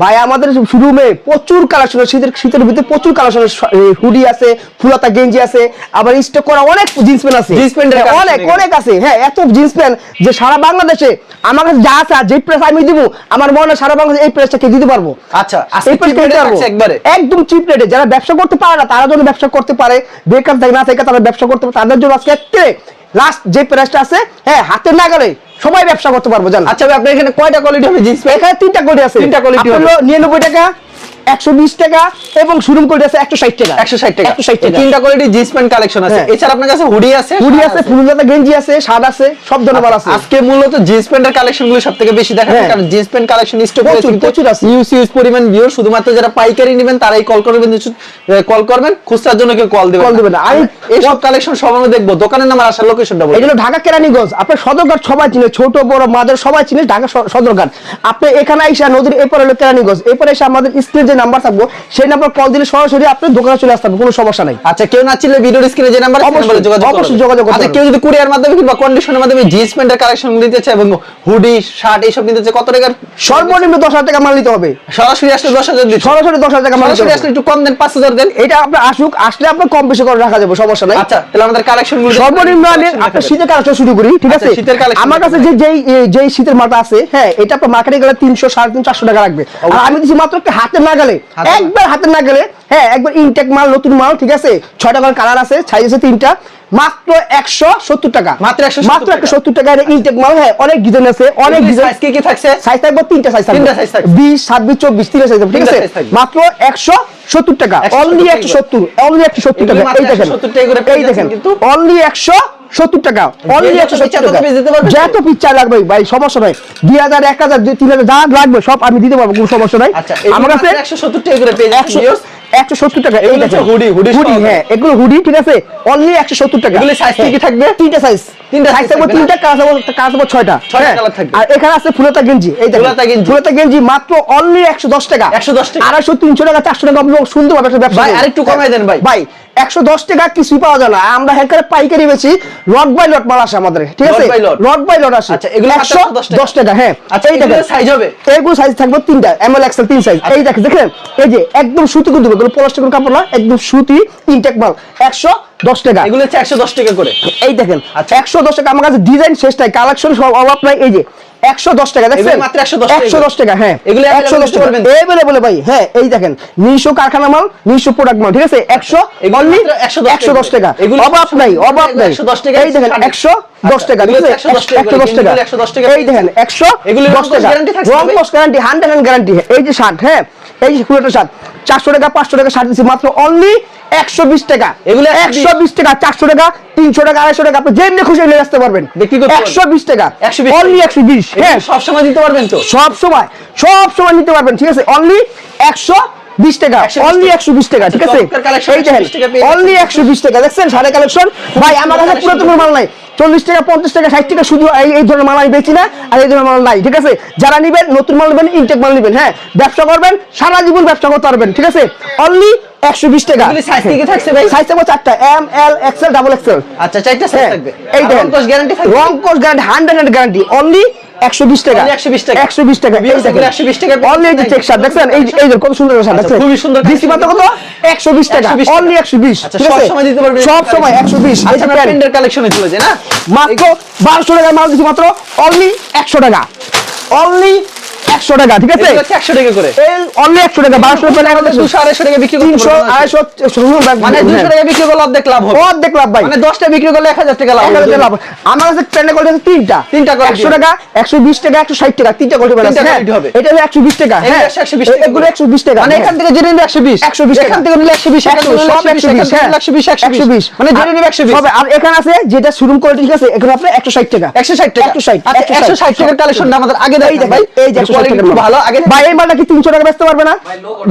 ভাই আমাদের শোরুমে প্রচুর কালেকশন শীতের শীতের ভিতরে প্রচুর কালেকশন হুডি আছে ফুলাতা গেঞ্জি আছে আবার স্টক করা অনেক জিন্স প্যান্ট আছে। জিন্স প্যান্টের হ্যাঁ, অনেক অনেক আছে। হ্যাঁ এত জিন্স প্যান্ট যে সারা বাংলাদেশে আমার কাছে যা আছে যে প্রেস আমি দিব আমার মনে হয় সারা বাংলাদেশে এই প্রেসটাকে দিতে পারব? আচ্ছা এই price cheap টা rate এ দিতে পারব। একবারে। একদম চিপ রেটে যারা ব্যবসা করতে পারে না তারা যেন ব্যবসা করতে পারে বেকার থাকে না থাকে তারা ব্যবসা করতে পারে তাদের জন্য আজকে লাস্ট যে প্রাইসটা আছে হ্যাঁ হাতে না গেলে সবাই ব্যবসা করতে পারব জান। আচ্ছা ভাই আপনার এখানে কয়টা কোয়ালিটি হবে? জিন্স এখানে তিনটা কোয়ালিটি আছে তিনটা কোয়ালিটি হলো নিরানব্বই টাকা? একশো বিশ টাকা এবং শুরু করে আছে একশো ষাট টাকা। একশো ষাট টাকা। একশো ষাট টাকা। তিনটা কোয়ালিটি জিন্স প্যান্ট কালেকশন আছে। হ্যাঁ। এছাড়া আপনার কাছে হুডি আছে? হুডি আছে ফুলদাতা গেঞ্জি আছে শার্ট আছে সব ধরনের মাল আছে। আজকে মূলত জিন্স প্যান্টের কালেকশনগুলো সব থেকে বেশি দেখা যায় হ্যাঁ। কারণ জিন্স প্যান্ট কালেকশন স্টক প্রচুর, প্রচুর আছে। ইউজ ইউজ পরিমাণ ভিউর শুধুমাত্র যারা পাইকারি নেবেন তারাই কল করবেন কল করবেন খুচরার জন্য কেউ কল দেবেন Call দিবেন না। আমি- এইসব কালেকশন সব আমরা দেখব। দোকানের নাম আর আসার লোকেশনটা বলব এগুলো ঢাকা কেরানীগঞ্জ। আপনার সদরঘাট সবাই চিনে ছোট বড় মাদের সবাই চিনে ঢাকা সদরঘাট। আপনি এখানে আইসা নদীর এরপর হলো কেরানীগঞ্জ। এরপরে এসে আমাদের স্ক্রিনে যে নাম্বার থাকব সেই নাম্বার কল দিলে সরাসরি আপনি দোকানে চলে আসতে কোনো সমস্যা নাই। আচ্ছা কেউ না চিনলে ভিডিওর স্ক্রিনে যে নাম্বার অবশ্যই, নাম্বারে যোগাযোগ অবশ্যই যোগাযোগ আচ্ছা কেউ যদি কুরিয়ার মাধ্যমে কিংবা কন্ডিশনের মাধ্যমে জিন্স প্যান্টের কালেকশন নিতে চায় এবং হুডি শার্ট এইসব নিতে চায় কত টাকার সর্বনিম্ন দশ হাজার টাকা মাল নিতে হবে। সরাসরি আসলে দশ হাজার দিচ্ছে। সরাসরি দশ হাজার টাকা মাল নিতে সরাসরি আসলে একটু কম দেন পাঁচ হাজার দেন। এটা আপনার আসুক আসলে আপনার কম বেশি করে রাখা যাবে সমস্যা নাই। আচ্ছা তাহলে আমাদের কালেকশনগুলো সর্বনিম্ন আমি আপনার শীতের কালেকশন শুরু করি ঠিক আচ্ছা, আছে? শীতের collection আমার কাছে যে যেই যেই শীতের মালটা আছে হ্যাঁ এটা আপনার মার্কেটে গেলে তিনশো সাড়ে তিন চারশো টাকা লাগবে। আর আমি দিচ্ছি মাত্র একটা হাতে না গেলে একবার হাতে না গেলে হ্যাঁ একবার ইনটেক মাল নতুন মাল ঠিক আছে? ছয়টা করে কালার আছে সাইজ আছে তিনটা। মাত্র একশো সত্তর টাকা। মাত্র 170 মাত্র একশো সত্তর টাকা ইনটেক মাল হ্যাঁ অনেক ডিজাইন আছে অনেক ডিজাইন কি কি থাকছে? সাইজ থাকবে তিনটা সাইজ থাকবে। বিশ ছাব্বিশ চব্বিশ তিনটা সাইজ ঠিক আছে? মাত্র একশো সত্তর টাকা। 170 অনলি একশো সত্তর অনলি একশো সত্তর টাকা। এই দেখেন 170 টাকা করে এই দেখেন অনলি একশো সত্তর টাকা। অনলি একশো সত্তর টাকা। যত পিচ্চা লাগবে ভাই সমস্যা নাই। দুই হাজার এক হাজার তিন হাজার যা লাগবে সব আমি দিতে পারব কোনো সমস্যা নাই। আচ্ছা আমার কাছে একশো সত্তর টাকা করে পেয়ে যাচ্ছেন একশো সত্তর টাকা এই দেখেন। হুডি হ্যাঁ এগুলো হুডি ঠিক আছে? অনলি একশো সত্তর টাকা। এগুলো size কি থাকবে? তিনটা সাইজ তিনটা সাইজ থাকবে তিনটা কাজ কাজ হবে ছয়টা। হ্যাঁ। আর এখানে আছে ফুলতা গেঞ্জি এই ফুলতা গেঞ্জি। ফুলতা গেঞ্জি মাত্র অনলি একশো দশ টাকা। 110 টাকা। আড়াইশো তিনশো টাকা চারশো টাকা আপনি সুন্দরভাবে একটা ব্যবসা ভাই, করুন। আরেকটু কমাই দেন ভাই। ভাই একশো দশ টাকা কিছুই পাওয়া যায় না। আমরা হ্যাঁ পাইকারি বেশি লট বাই লট মাল আসে আমাদের। ঠিক আছে? লট বাই লট আসে। আচ্ছা, এগুলো একশো দশ টাকা। হ্যাঁ। আচ্ছা, এই দেখেন size হবে? এইগুলো সাইজ থাকবে তিনটা এম এল এক্সেল তিন সাইজ এই দেখেন দেখেন এই যে একদম সুতি কিন্তু এগুলো প্লাস্টিকের কাপড় না একদম সুতি ইনটেক মাল একশো দশ টাকা। এগুলো হচ্ছে একশো দশ টাকা করে। এই দেখেন আচ্ছা। একশো দশ টাকা আমার কাছে ডিজাইন শেষ নাই কালেকশন সব অভাব নাই এই যে। একশো দশ টাকা দেখছেন মাত্র 110 টাকা। টাকা হ্যাঁ এগুলো টাকা? ভাই হ্যাঁ এই দেখেন নিজস্ব কারখানা মাল নিজস্ব প্রোডাক্ট মাল ঠিক আছে একশো এগুলো অনলি 110 একশো দশ টাকা এগুলো অভাব নাই অভাব নাই 110 টাকা, এই দেখেন 160 একশো দশ আচ্ছা, টাকা ঠিক আছে 110 টাকা একশো দশ টাকা এগুলো 110 টাকা এই দেখেন একশো এগুলো দশ রং কস টাকা রং ভাই? গ্যারান্টি গ্যারান্টি এই যে শার্ট হ্যাঁ এই যে শার্ট চারশো টাকা পাঁচশো টাকা শার্ট দিচ্ছি মাত্র অনলি একশো বিশ টাকা। এগুলো একশো বিশ টাকা চারশো টাকা তিনশো টাকা আড়াইশো টাকা আপনি যেমনি খুশি নিয়ে আসতে পারবেন। একশো বিশ টাকা। অনলি একশো বিশ হ্যাঁ। সব সময় দিতে পারবেন তো? সব সময় সব সময় নিতে পারবেন ঠিক আছে? অনলি একশো বিশ টাকা অনলি টাকা। একশো বিশ টাকা ঠিক আছে? চমৎকার collection, এই দেখেন 120 টাকা পেয়ে অনলি একশো বিশ টাকা। দেখছেন সাড়ে কালেকশন ভাই আমার কাছে collection পুরাতন মাল নাই। চল্লিশ টাকা, পঞ্চাশ টাকা, ষাট টাকা শুধু এই ধরনের মাল আমি বেচি না, আর এই ধরনের মাল নাই, ঠিক আছে? যারা নিবেন, নতুন মাল নেবেন ইনটেক মাল নেবেন হ্যাঁ? ব্যবসা করবেন, সারা জীবন ব্যবসা করতে পারবেন, ঠিক আছে? অনলি একশো বিশ টাকা। এগুলি size কি থাকছে ভাই? সাইজ থাকবে চারটা M L XL double XL আচ্ছা চারটা সাইজ হ্যাঁ, থাকবে। এই রং কস গ্যারান্টি থাকবে? রং কোর্স গ্যারান্টি হান্ড্রেড গ্যারান্টি অনলি একশো বিশ টাকা। Only 120 টাকা। একশো বিশ টাকা এই Viewers, 120 টাকা অনলি এই চেক শার্ট দেখছেন? এই এই কত সুন্দর শার্ট আচ্ছা, খুবই সুন্দর দিচ্ছি মাত্র কত? একশো বিশ টাকা। 120 টাকা। অনলি একশো বিশ। আচ্ছা সব সময় দিতে পারবেন সব সময় একশো বিশ। আচ্ছা আমরা পেন্ডের কালেকশনে চলে যাই না? মাত্র মাল দিচ্ছি মাত্র। অনলি একশো টাকা। অনলি একশো টাকা ঠিক আছে? 100 টাকা করে। অনলি একশো টাকা বারোশো টাকা 200 250 টাকা বিক্রি তিনশো? আড়াইশো মানে 200 টাকা বিক্রি করলে অর্ধেক লাভ হবে। অর্ধেক লাভ ভাই। মানে 10টা বিক্রি করলে 1000 টাকা লাভ এক হাজার হবে। টাকা লাভ। আমার কাছে ট্রেনে কোয়ালিটি আছে তিনটা। তিনটা একশো টাকা একশো বিশ টাকা একশো ষাট টাকা তিনটা কোয়ালিটি তিনটা হবে। এটা হলো একশো বিশ টাকা হ্যাঁ? 120 টাকা। এগুলো একশো বিশ টাকা। মানে হ্যাঁ। এখান থেকে জেনে নিলে 120 120 টাকা। এখান থেকে নিলে 120 এখান থেকে নিলে সব 120 এখান 120 থেকে হ্যাঁ। নিলে 120 120 মানে জেনে নিবে 120 তবে আর এখানে আছে যেটা শোরুম কোয়ালিটি ঠিক আছে? এখানে আপনার একশো ষাট টাকা। 160 টাকা। একশো 160 আচ্ছা 160 টাকার কালেকশনটা আমাদের আগে দেখাই ভাই। এই যে একশো ষাট কোয়ালিটি টাকার খুব মাল। ভালো। আগে ভাই এই মালটা কি তিনশো টাকা বেচতে পারবে না?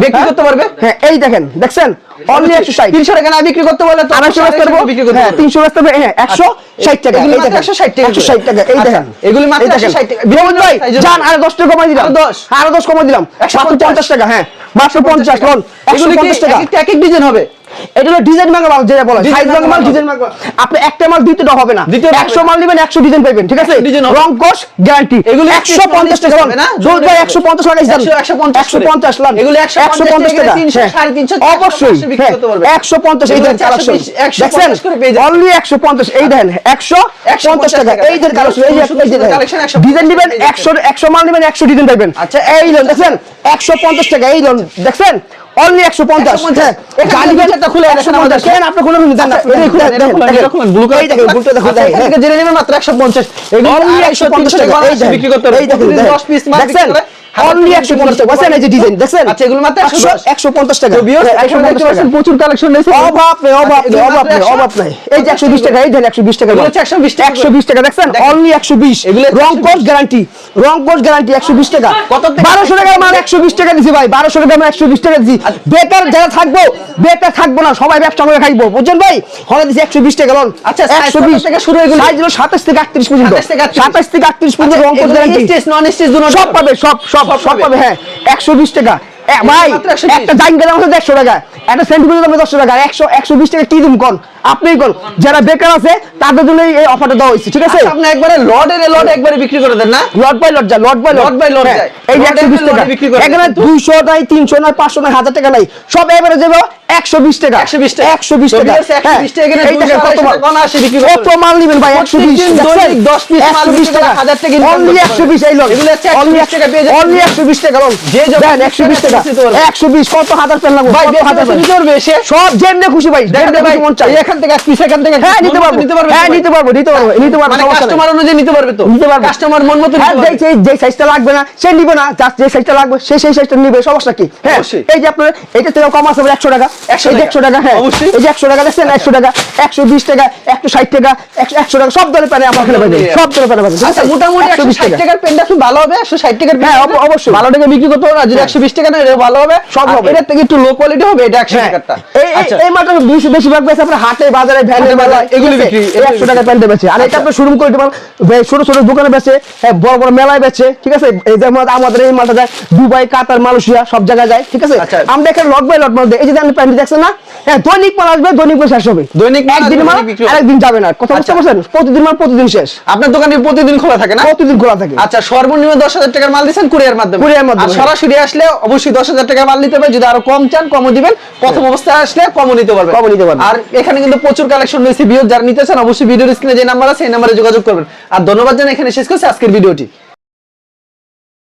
বিক্রি করতে পারবে? হ্যাঁ এই দেখেন দেখছেন? অনলি একশো ষাট। 300 টাকা না বিক্রি করতে পারলে তো আড়াইশো বেচতে পারব? বিক্রি করতে হ্যাঁ বেচতে পারবে? হ্যাঁ একশো ষাট টাকা। এই মাত্র দেখেন 160 টাকা একশো ষাট টাকা। এই আচ্ছা, দেখেন। এগুলি মাত্র 160 টাকা। বিনোদ ভাই দশ টাকা কমাই দিলাম। আরও 10 আরও দশ কমাই দিলাম। মাত্র 150 পঞ্চাশ টাকা হ্যাঁ। মাত্র পঞ্চাশ লোন। একশো এগুলি কি টাকা। এক এক ডিজাইন হবে? এটা হলো ডিজাইন মাঙ্গা মাল যেটা বলে সাইজ মাঙ্গা মাল। ডিজাইন মাঙ্গা আপনি একটা মাল দ্বিতীয়টা হবে না। দ্বিতীয়টা হবে। একশো না। মাল নেবেন একশো ডিজাইন পাবেন ঠিক আছে? 100। রং কোর্স গ্যারান্টি এগুলো একশো পঞ্চাশ টাকা হবে না? জোর একশো পঞ্চাশ টাকা 100, 150 একশো পঞ্চাশ এগুলো 150 একশো পঞ্চাশ এখানে টাকা। 300, হ্যাঁ। 350, অবশ্যই। বিক্রি করতে পারবে। একশো পঞ্চাশ এই এগুলো দেন কালেকশন 120, 150 দেখছেন? করে পেয়ে যাবেন। অনলি একশো পঞ্চাশ। এই দেন একশো পঞ্চাশ টাকা। এই দেন কালেকশন এই যে collection 150 ডিজাইন যাচ্ছেন। একশো একশো মাল নেবেন একশো ডিজাইন পাইবেন। আচ্ছা, এই লোন একশো পঞ্চাশ টাকা এই লোন দেখছেন? অনলি একশো পঞ্চাশ। 150 হ্যাঁ এখানে গাড়ি খুলে দেখেন আমাদের। কেন আপনি কোনো কিছু জানেন না আচ্ছা, এই খুলে এটা এটা blue color এই দেখেন বুলটা দেখুন আচ্ছা, এখান জেনে নেবেন মাত্র 150 এগুলো অনলি 250, 150 টাকা দেখেন বিক্রি করতে হবে। এই দেখেন প্রতিদিন 10 পিস মাল অনলি 150 টাকা। এই যে ডিজাইন দেখছেন? আচ্ছা, এগুলো মাত্র 150 টাকা। এখানে দেখতে 150 পাচ্ছেন টাকা। প্রচুর কালেকশন রয়েছে। অভাব নেই অভাব আচ্ছা, নেই অভাব নেই অভাব নেই। এই যে 120 টাকা এই দেন 120 টাকা এগুলো 120 টাকা। 120 টাকা দেখছেন? অনলি 120 এগুলো রং কোর্স গ্যারান্টি রং কোর্স গ্যারান্টি 120 টাকা। কত থেকে 1200 টাকা মাল 120 টাকা দিছি ভাই। 1200 টাকা মাল 120 টাকা দিছি। বেকার যারা থাকব বেকার থাকব না সবাই ব্যবসা করে খাইবো। বুঝছেন ভাই? হলে দিছি 120 টাকা লোন। আচ্ছা, size কত থেকে শুরু এগুলো? সাইজ হলো 27 থেকে 38 পর্যন্ত। 27 থেকে 38 27 থেকে 38 পর্যন্ত রং কোর্স গ্যারান্টি স্টেজ নন স্টেজ দুটো সব পাবে সব সব। সব পাবে। হ্যাঁ। 120 টাকা। ভাই মাত্র 120 একটা 100 টাকা। একটা সেন্টিমিটার দাম 10 টাকা। 100 120 টাকা কি দিন কোন? আপনিই কোন যারা বেকার আছে তাদের জন্য এই অফারটা দেওয়া হয়েছে ঠিক আছে আচ্ছা, আপনি একবারে লডের লড একবারে বিক্রি করে দেন না লট বাই লট যায় lot by lot Lot by lot যায়। এই যে 120 টাকা বিক্রি করে এখানে 200 নাই 300 নাই 500 নাই 1000 টাকা নাই সব এবারে যাবে 120 টাকা 120 টাকা। 120 টাকা 120 টাকা এখানে এই দেখেন 200 কত মাল কত আসে বিক্রি করতে কত মাল নেবেন ভাই 120 প্রত্যেকদিন দৈনিক 10 piece মাল বিক্রি 120 করে টাকা 1000 টাকা অনলি করতে পারবেন। 120 এই লোন এগুলো হচ্ছে 120 টাকা পেয়ে যাচ্ছেন। অনলি 120 টাকা লোন যে খুশি 120 টাকা নিতে 120 কত হাজার পেন লাগবে ভাই কত বেশি হাজার বেশি পেন নিতে পারবে এসে সব যেমনে খুশি ভাই যেমনে ভাই মন চাই এখান থেকে এক piece এখান থেকে হ্যাঁ নিতে পারব। নিতে পারবে হ্যাঁ নিতে পারব নিতে পারব নিতে পারব মানে কাস্টমার অনুযায়ী নিতে পারবে তো। নিতে পারব। কাস্টমার মন মতো হ্যাঁ যেই পারবে। যেই যেই সাইজটা লাগবে না সে নিবে না যে সাইজটা লাগবে সে সেই সাইজটা নিবে সমস্যা কি? হ্যাঁ এই যে আপনার এটা থেকে কম আছে একশো টাকা। 100 এই টাকা। হ্যাঁ অবশ্যই। এই যে একশো টাকা দেখছেন একশো টাকা একশো বিশ টাকা একশো ষাট টাকা একশো একশো টাকা সব ধরনের প্যানে আমার এখানে পাবেন সব পাবেন আচ্ছা মোটামুটি 120 টাকার পেনটা খুব ভালো হবে একশো ষাট টাকার হ্যাঁ, অবশ্যই। ভালো টাকা বিক্রি করতে হবে যদি একশো বিশ টাকা না এটা ভালো হবে। সব হবে। থেকে একটু লো কোয়ালিটি হবে এটা একশো হ্যাঁ। এই এই- আচ্ছা। মাত্র বেশি বেশি আপনার হাটে বাজারে ভ্যানে এগুলি বিক্রি, এগুলি একশো টাকা প্যান্টে বেচে। আর এটা আচ্ছা। শোরুম করে দেবেন ছোট ছোট দোকানে বেচে হ্যাঁ বড় বড় মেলায় বেচে ঠিক আছে? এই যে আমাদের- এই মালটা যায় দুবাই কাতার মালয়েশিয়া সব জায়গায় যায় ঠিক আছে? আচ্ছা। আমরা এখানে লট বাই লট মাল এই যে আপনি প্যান্ট দেখছেন না? হ্যাঁ দৈনিক মাল আসবে দৈনিক মাল শেষ হবে। দৈনিক একদিন মাল। আরেকদিন যাবে না। কথা বুঝতে আচ্ছা। পারছেন? প্রতিদিন মাল প্রতিদিন শেষ। আপনার দোকানে প্রতিদিন খোলা থাকে না? প্রতিদিন খোলা থাকে। আচ্ছা সর্বনিম্ন দশ হাজার টাকার মাল দিচ্ছেন কুরিয়ার মাধ্যমে। কুরিয়ার মাধ্যমে, সরাসরি আসলে অবশ্যই দশ হাজার টাকার মাল নিতে হবে যদি আরও কম চান কমও দিবেন। প্রথম অবস্থায় আসলে কমও নিতে পারবেন। কমও নিতে পারবেন। আর এখানে কিন্তু প্রচুর কালেকশন রয়েছে। ভিডিও যারা নিতে চান অবশ্যই ভিডিওর স্ক্রিনে যে নাম্বার আছে, এই নাম্বারে যোগাযোগ করবেন। আর ধন্যবাদ জানাই, এখানে শেষ করছি আজকের ভিডিওটি।